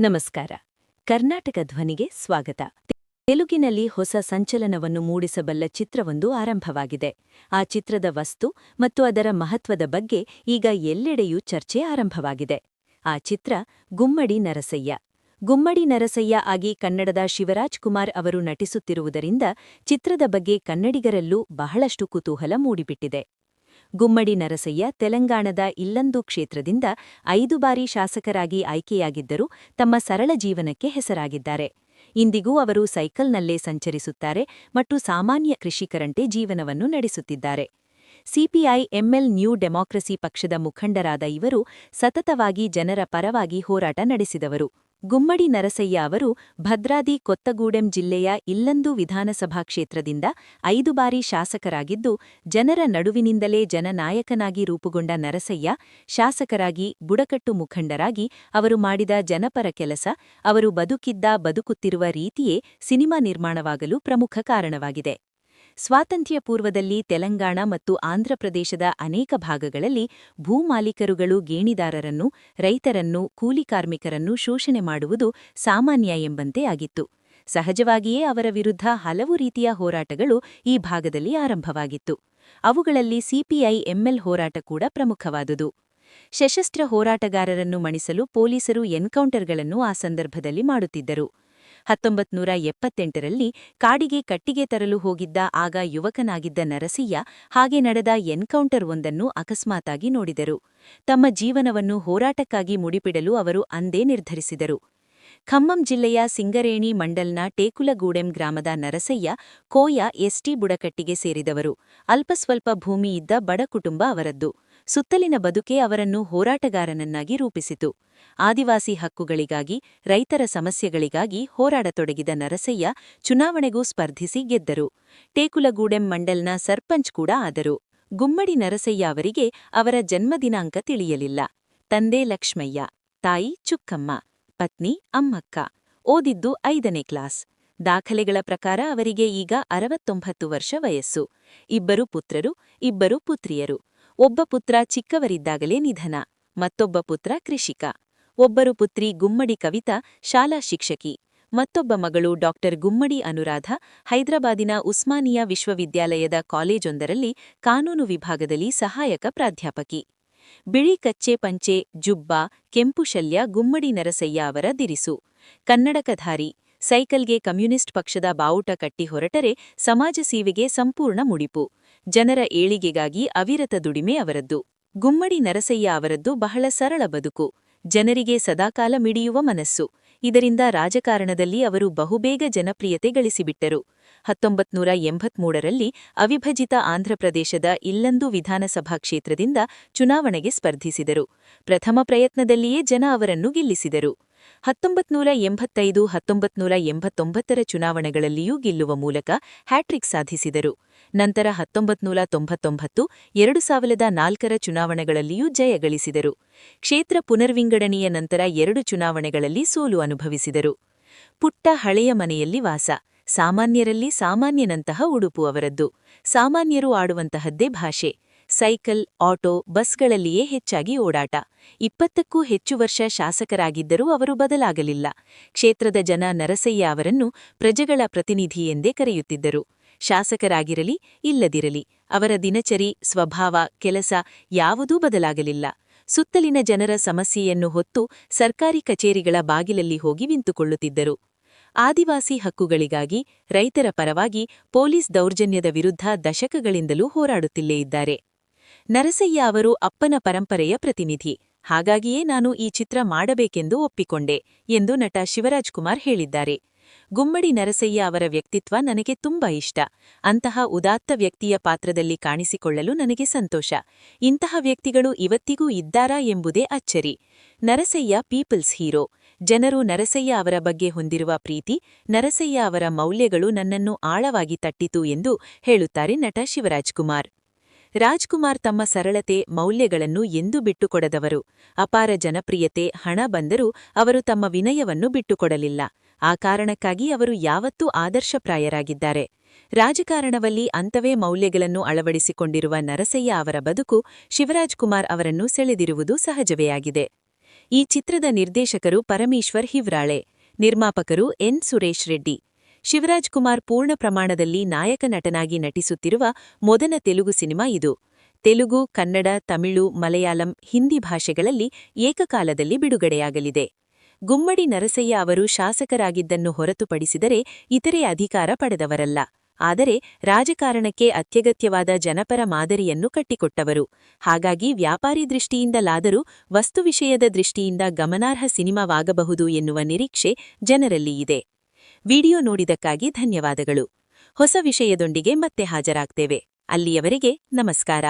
ನಮಸ್ಕಾರ. ಕರ್ನಾಟಕ ಧ್ವನಿಗೆ ಸ್ವಾಗತ. ತೆಲುಗಿನಲ್ಲಿ ಹೊಸ ಸಂಚಲನವನ್ನು ಮೂಡಿಸಬಲ್ಲ ಚಿತ್ರವೊಂದು ಆರಂಭವಾಗಿದೆ. ಆ ಚಿತ್ರದ ವಸ್ತು ಮತ್ತು ಅದರ ಮಹತ್ವದ ಬಗ್ಗೆ ಈಗ ಎಲ್ಲೆಡೆಯೂ ಚರ್ಚೆ ಆರಂಭವಾಗಿದೆ. ಆ ಚಿತ್ರ ಗುಮ್ಮಡಿ ನರಸಯ್ಯ. ಗುಮ್ಮಡಿ ನರಸಯ್ಯ ಆಗಿ ಕನ್ನಡದ ಶಿವರಾಜ್ ಕುಮಾರ್ ಅವರು ನಟಿಸುತ್ತಿರುವುದರಿಂದ ಚಿತ್ರದ ಬಗ್ಗೆ ಕನ್ನಡಿಗರಲ್ಲೂ ಬಹಳಷ್ಟು ಕುತೂಹಲ ಮೂಡಿಬಿಟ್ಟಿದೆ. ಗುಮ್ಮಡಿ ನರಸಯ್ಯ ತೆಲಂಗಾಣದ ಇಲ್ಲಂದು ಕ್ಷೇತ್ರದಿಂದ ಐದು ಬಾರಿ ಶಾಸಕರಾಗಿ ಆಯ್ಕೆಯಾಗಿದ್ದರು ತಮ್ಮ ಸರಳ ಜೀವನಕ್ಕೆ ಹೆಸರಾಗಿದ್ದಾರೆ. ಇಂದಿಗೂ ಅವರು ಸೈಕಲ್ನಲ್ಲೇ ಸಂಚರಿಸುತ್ತಾರೆ ಮತ್ತು ಸಾಮಾನ್ಯ ಕೃಷಿಕರಂತೆ ಜೀವನವನ್ನು ನಡೆಸುತ್ತಿದ್ದಾರೆ. ಸಿಪಿಐ ಎಂಎಲ್ ನ್ಯೂ ಡೆಮಾಕ್ರಸಿ ಪಕ್ಷದ ಮುಖಂಡರಾದ ಇವರು ಸತತವಾಗಿ ಜನರ ಪರವಾಗಿ ಹೋರಾಟ ನಡೆಸಿದವರು. ಗುಮ್ಮಡಿ ನರಸಯ್ಯ ಅವರು ಭದ್ರಾದಿ ಕೊತ್ತಗೂಡೆಂ ಜಿಲ್ಲೆಯ ಇಲ್ಲಂದು ವಿಧಾನಸಭಾ ಕ್ಷೇತ್ರದಿಂದ ಐದು ಬಾರಿ ಶಾಸಕರಾಗಿದ್ದು, ಜನರ ನಡುವಿನಿಂದಲೇ ಜನನಾಯಕನಾಗಿ ರೂಪುಗೊಂಡ ನರಸಯ್ಯ ಶಾಸಕರಾಗಿ ಬುಡಕಟ್ಟು ಮುಖಂಡರಾಗಿ ಅವರು ಮಾಡಿದ ಜನಪರ ಕೆಲಸ, ಅವರು ಬದುಕಿದ್ದ ಬದುಕುತ್ತಿರುವ ರೀತಿಯೇ ಸಿನಿಮಾ ನಿರ್ಮಾಣವಾಗಲು ಪ್ರಮುಖ ಕಾರಣವಾಗಿದೆ. ಸ್ವಾತಂತ್ರ್ಯ ಪೂರ್ವದಲ್ಲಿ ತೆಲಂಗಾಣ ಮತ್ತು ಆಂಧ್ರಪ್ರದೇಶದ ಅನೇಕ ಭಾಗಗಳಲ್ಲಿ ಭೂಮಾಲೀಕರುಗಳು ಗೇಣಿದಾರರನ್ನು, ರೈತರನ್ನು ಕೂಲಿ ಕಾರ್ಮಿಕರನ್ನು ಶೋಷಣೆ ಮಾಡುವುದು ಸಾಮಾನ್ಯ ಎಂಬಂತೆ ಆಗಿತ್ತು. ಸಹಜವಾಗಿಯೇ ಅವರ ವಿರುದ್ಧ ಹಲವು ರೀತಿಯ ಹೋರಾಟಗಳು ಈ ಭಾಗದಲ್ಲಿ ಆರಂಭವಾಗಿತ್ತು. ಅವುಗಳಲ್ಲಿ ಸಿಪಿಐ ಎಂಎಲ್ ಹೋರಾಟ ಕೂಡ ಪ್ರಮುಖವಾದುದು. ಸಶಸ್ತ್ರ ಹೋರಾಟಗಾರರನ್ನು ಮಣಿಸಲು ಪೊಲೀಸರು ಎನ್ಕೌಂಟರ್ಗಳನ್ನು ಆ ಸಂದರ್ಭದಲ್ಲಿ ಮಾಡುತ್ತಿದ್ದರು. ಹತ್ತೊಂಬತ್ ನೂರ ಎಪ್ಪತ್ತೆಂಟರಲ್ಲಿ ಕಾಡಿಗೆ ಕಟ್ಟಿಗೆ ತರಲು ಹೋಗಿದ್ದ ಆಗ ಯುವಕನಾಗಿದ್ದ ನರಸಯ್ಯ ಹಾಗೆ ನಡೆದ ಎನ್ಕೌಂಟರ್ ಒಂದನ್ನು ಅಕಸ್ಮಾತಾಗಿ ನೋಡಿದರು. ತಮ್ಮ ಜೀವನವನ್ನು ಹೋರಾಟಕ್ಕಾಗಿ ಮುಡಿಪಿಡಲು ಅವರು ಅಂದೇ ನಿರ್ಧರಿಸಿದರು. ಖಮ್ಮಂ ಜಿಲ್ಲೆಯ ಸಿಂಗರೇಣಿ ಮಂಡಲ್ನ ಟೇಕುಲಗೂಡೆಂ ಗ್ರಾಮದ ನರಸಯ್ಯ, ಕೋಯ ಎಸ್ಟಿ ಬುಡಕಟ್ಟಿಗೆ ಸೇರಿದವರು. ಅಲ್ಪಸ್ವಲ್ಪ ಭೂಮಿಯಿದ್ದ ಬಡ ಕುಟುಂಬ ಅವರದ್ದು. ಸುತ್ತಲಿನ ಬದುಕೆ ಅವರನ್ನು ಹೋರಾಟಗಾರನನ್ನಾಗಿ ರೂಪಿಸಿತು. ಆದಿವಾಸಿ ಹಕ್ಕುಗಳಿಗಾಗಿ, ರೈತರ ಸಮಸ್ಯೆಗಳಿಗಾಗಿ ಹೋರಾಡತೊಡಗಿದ ನರಸಯ್ಯ ಚುನಾವಣೆಗೂ ಸ್ಪರ್ಧಿಸಿ ಗೆದ್ದರು. ಟೇಕುಲಗೂಡೆಂ ಮಂಡಲ್ನ ಸರ್ಪಂಚ್ ಕೂಡ ಆದರು. ಗುಮ್ಮಡಿ ನರಸಯ್ಯ ಅವರಿಗೆ ಅವರ ಜನ್ಮದಿನಾಂಕ ತಿಳಿಯಲಿಲ್ಲ. ತಂದೆ ಲಕ್ಷ್ಮಯ್ಯ, ತಾಯಿ ಚುಕ್ಕಮ್ಮ. ಪತ್ನಿ, ಅಮ್ಮಕ್ಕ. ಓದಿದ್ದು ಐದನೇ ಕ್ಲಾಸ್. ದಾಖಲೆಗಳ ಪ್ರಕಾರ ಅವರಿಗೆ ಈಗ ಅರವತ್ತೊಂಬತ್ತು ವರ್ಷ ವಯಸ್ಸು. ಇಬ್ಬರು ಪುತ್ರರು, ಇಬ್ಬರು ಪುತ್ರಿಯರು. ಒಬ್ಬ ಪುತ್ರ ಚಿಕ್ಕವರಿದ್ದಾಗಲೇ ನಿಧನ. ಮತ್ತೊಬ್ಬ ಪುತ್ರ ಕೃಷಿಕ. ಒಬ್ಬರು ಪುತ್ರಿ ಗುಮ್ಮಡಿ ಕವಿತಾ, ಶಾಲಾ ಶಿಕ್ಷಕಿ. ಮತ್ತೊಬ್ಬ ಮಗಳು ಡಾಕ್ಟರ್ ಗುಮ್ಮಡಿ ಅನುರಾಧ, ಹೈದರಾಬಾದಿನ ಉಸ್ಮಾನಿಯಾ ವಿಶ್ವವಿದ್ಯಾಲಯದ ಕಾಲೇಜೊಂದರಲ್ಲಿ ಕಾನೂನು ವಿಭಾಗದಲ್ಲಿ ಸಹಾಯಕ ಪ್ರಾಧ್ಯಾಪಕಿ. ಬಿಳಿ ಕಚ್ಚೆ ಪಂಚೆ, ಜುಬ್ಬ, ಕೆಂಪು ಶಲ್ಯ, ಗುಮ್ಮಡಿ ನರಸಯ್ಯ ಅವರ ದಿರಿಸು. ಕನ್ನಡಕಧಾರಿ ಸೈಕಲ್ಗೆ ಕಮ್ಯುನಿಸ್ಟ್ ಪಕ್ಷದ ಬಾವುಟ ಕಟ್ಟಿ ಹೊರಟರೆ ಸಮಾಜ ಸೇವೆಗೆ ಸಂಪೂರ್ಣ ಮುಡಿಪು. ಜನರ ಏಳಿಗೆಗಾಗಿ ಅವಿರತ ದುಡಿಮೆ ಅವರದ್ದು. ಗುಮ್ಮಡಿ ನರಸಯ್ಯ ಅವರದ್ದು ಬಹಳ ಸರಳ ಬದುಕು. ಜನರಿಗೆ ಸದಾಕಾಲ ಮಿಡಿಯುವ ಮನಸ್ಸು. ಇದರಿಂದ ರಾಜಕಾರಣದಲ್ಲಿ ಅವರು ಬಹುಬೇಗ ಜನಪ್ರಿಯತೆ ಗಳಿಸಿಬಿಟ್ಟರು. ಹತ್ತೊಂಬತ್ನೂರ ಎಂಬತ್ಮೂರರಲ್ಲಿ ಅವಿಭಜಿತ ಆಂಧ್ರಪ್ರದೇಶದ ಇಲ್ಲಂದು ವಿಧಾನಸಭಾ ಕ್ಷೇತ್ರದಿಂದ ಚುನಾವಣೆಗೆ ಸ್ಪರ್ಧಿಸಿದರು. ಪ್ರಥಮ ಪ್ರಯತ್ನದಲ್ಲಿಯೇ ಜನ ಅವರನ್ನು ಗೆಲ್ಲಿಸಿದರು. ಹತ್ತೊಂಬತ್ನೂರ ಎಂಬತ್ತೈದು, ಹತ್ತೊಂಬತ್ನೂರ ಎಂಬತ್ತೊಂಬತ್ತರ ಚುನಾವಣೆಗಳಲ್ಲಿಯೂ ಗೆಲ್ಲುವ ಮೂಲಕ ಹ್ಯಾಟ್ರಿಕ್ ಸಾಧಿಸಿದರು. ನಂತರ ಹತ್ತೊಂಬತ್ನೂರ ತೊಂಬತ್ತೊಂಬತ್ತು ಎರಡು ಸಾವಿರದ ನಾಲ್ಕರ ಚುನಾವಣೆಗಳಲ್ಲಿಯೂ ಜಯ ಗಳಿಸಿದರು. ಕ್ಷೇತ್ರ ಪುನರ್ವಿಂಗಡಣೆಯ ನಂತರ ಎರಡು ಚುನಾವಣೆಗಳಲ್ಲಿ ಸೋಲು ಅನುಭವಿಸಿದರು. ಪುಟ್ಟ ಹಳೆಯ ಮನೆಯಲ್ಲಿ ವಾಸ. ಸಾಮಾನ್ಯರಲ್ಲಿ ಸಾಮಾನ್ಯನಂತಹ ಉಡುಪು ಅವರದ್ದು. ಸಾಮಾನ್ಯರು ಆಡುವಂತಹದ್ದೇ ಭಾಷೆ. ಸೈಕಲ್, ಆಟೋ, ಬಸ್ಗಳಲ್ಲಿಯೇ ಹೆಚ್ಚಾಗಿ ಓಡಾಟ. ಇಪ್ಪತ್ತಕ್ಕೂ ಹೆಚ್ಚು ವರ್ಷ ಶಾಸಕರಾಗಿದ್ದರೂ ಅವರು ಬದಲಾಗಲಿಲ್ಲ. ಕ್ಷೇತ್ರದ ಜನ ನರಸಯ್ಯ ಅವರನ್ನು ಪ್ರಜೆಗಳ ಪ್ರತಿನಿಧಿ ಎಂದೇ ಕರೆಯುತ್ತಿದ್ದರು. ಶಾಸಕರಾಗಿರಲಿ, ಇಲ್ಲದಿರಲಿ, ಅವರ ದಿನಚರಿ, ಸ್ವಭಾವ, ಕೆಲಸ ಯಾವುದೂ ಬದಲಾಗಲಿಲ್ಲ. ಸುತ್ತಲಿನ ಜನರ ಸಮಸ್ಯೆಯನ್ನು ಹೊತ್ತು ಸರ್ಕಾರಿ ಕಚೇರಿಗಳ ಬಾಗಿಲಲ್ಲಿ ಹೋಗಿ ನಿಂತುಕೊಳ್ಳುತ್ತಿದ್ದರು. ಆದಿವಾಸಿ ಹಕ್ಕುಗಳಿಗಾಗಿ ರೈತರ ಪರವಾಗಿ ಪೊಲೀಸ್ ದೌರ್ಜನ್ಯದ ವಿರುದ್ಧ ದಶಕಗಳಿಂದಲೂ ಹೋರಾಡುತ್ತಿಲ್ಲೇ ಇದ್ದಾರೆ. ನರಸಯ್ಯ ಅವರು ಅಪ್ಪನ ಪರಂಪರೆಯ ಪ್ರತಿನಿಧಿ. ಹಾಗಾಗಿಯೇ ನಾನು ಈ ಚಿತ್ರ ಮಾಡಬೇಕೆಂದು ಒಪ್ಪಿಕೊಂಡೆ ಎಂದು ನಟ ಶಿವರಾಜ್ ಕುಮಾರ್ ಹೇಳಿದ್ದಾರೆ. ಗುಮ್ಮಡಿ ನರಸಯ್ಯ ಅವರ ವ್ಯಕ್ತಿತ್ವ ನನಗೆ ತುಂಬಾ ಇಷ್ಟ. ಅಂತಹ ಉದಾತ್ತ ವ್ಯಕ್ತಿಯ ಪಾತ್ರದಲ್ಲಿ ಕಾಣಿಸಿಕೊಳ್ಳಲು ನನಗೆ ಸಂತೋಷ. ಇಂತಹ ವ್ಯಕ್ತಿಗಳು ಇವತ್ತಿಗೂ ಇದ್ದಾರಾ ಎಂಬುದೇ ಅಚ್ಚರಿ. Narasayya people's hero. ಜನರು ನರಸಯ್ಯ ಅವರ ಬಗ್ಗೆ ಹೊಂದಿರುವ ಪ್ರೀತಿ, ನರಸಯ್ಯ ಅವರ ಮೌಲ್ಯಗಳು ನನ್ನನ್ನು ಆಳವಾಗಿ ತಟ್ಟಿತು ಎಂದು ಹೇಳುತ್ತಾರೆ ನಟ ಶಿವರಾಜ್ ಕುಮಾರ್ ರಾಜ್ಕುಮಾರ್ ತಮ್ಮ ಸರಳತೆ, ಮೌಲ್ಯಗಳನ್ನು ಎಂದೂ ಬಿಟ್ಟುಕೊಡದವರು. ಅಪಾರ ಜನಪ್ರಿಯತೆ, ಹಣ ಬಂದರೂ ಅವರು ತಮ್ಮ ವಿನಯವನ್ನು ಬಿಟ್ಟುಕೊಡಲಿಲ್ಲ. ಆ ಕಾರಣಕ್ಕಾಗಿ ಅವರು ಯಾವತ್ತೂ ಆದರ್ಶಪ್ರಾಯರಾಗಿದ್ದಾರೆ. ರಾಜಕಾರಣದಲ್ಲಿ ಅಂತವೇ ಮೌಲ್ಯಗಳನ್ನು ಅಳವಡಿಸಿಕೊಂಡಿರುವ ನರಸಯ್ಯ ಅವರ ಬದುಕು ಶಿವರಾಜ್ ಕುಮಾರ್ ಅವರನ್ನು ಸೆಳೆದಿರುವುದು ಸಹಜವೇ ಆಗಿದೆ. ಈ ಚಿತ್ರದ ನಿರ್ದೇಶಕರು ಪರಮೇಶ್ವರ್ ಹಿವ್ರಾಳೆ, ನಿರ್ಮಾಪಕರು ಎನ್ ಸುರೇಶ್ ರೆಡ್ಡಿ. ಶಿವರಾಜ್ ಕುಮಾರ್ ಪೂರ್ಣ ಪ್ರಮಾಣದಲ್ಲಿ ನಾಯಕ ನಟನಾಗಿ ನಟಿಸುತ್ತಿರುವ ಮೊದಲ ತೆಲುಗು ಸಿನಿಮಾ ಇದು. ತೆಲುಗು, ಕನ್ನಡ, ತಮಿಳು, ಮಲಯಾಳಂ, ಹಿಂದಿ ಭಾಷೆಗಳಲ್ಲಿ ಏಕಕಾಲದಲ್ಲಿ ಬಿಡುಗಡೆಯಾಗಲಿದೆ. ಗುಮ್ಮಡಿ ನರಸಯ್ಯ ಅವರು ಶಾಸಕರಾಗಿದ್ದನ್ನು ಹೊರತುಪಡಿಸಿದರೆ ಇತರೆ ಅಧಿಕಾರ ಪಡೆದವರಲ್ಲ. ಆದರೆ ರಾಜಕಾರಣಕ್ಕೆ ಅತ್ಯಗತ್ಯವಾದ ಜನಪರ ಮಾದರಿಯನ್ನು ಕಟ್ಟಿಕೊಟ್ಟವರು. ಹಾಗಾಗಿ ವ್ಯಾಪಾರಿ ದೃಷ್ಟಿಯಿಂದಲಾದರೂ ವಸ್ತು ವಿಷಯದ ದೃಷ್ಟಿಯಿಂದ ಗಮನಾರ್ಹ ಸಿನಿಮಾವಾಗಬಹುದು ಎನ್ನುವ ನಿರೀಕ್ಷೆ ಜನರಲ್ಲಿ ಇದೆ. ವಿಡಿಯೋ ನೋಡಿದಕ್ಕಾಗಿ ಧನ್ಯವಾದಗಳು. ಹೊಸ ವಿಷಯದೊಂದಿಗೆ ಮತ್ತೆ ಹಾಜರಾಗ್ತೇವೆ. ಅಲ್ಲಿಯವರೆಗೆ ನಮಸ್ಕಾರ.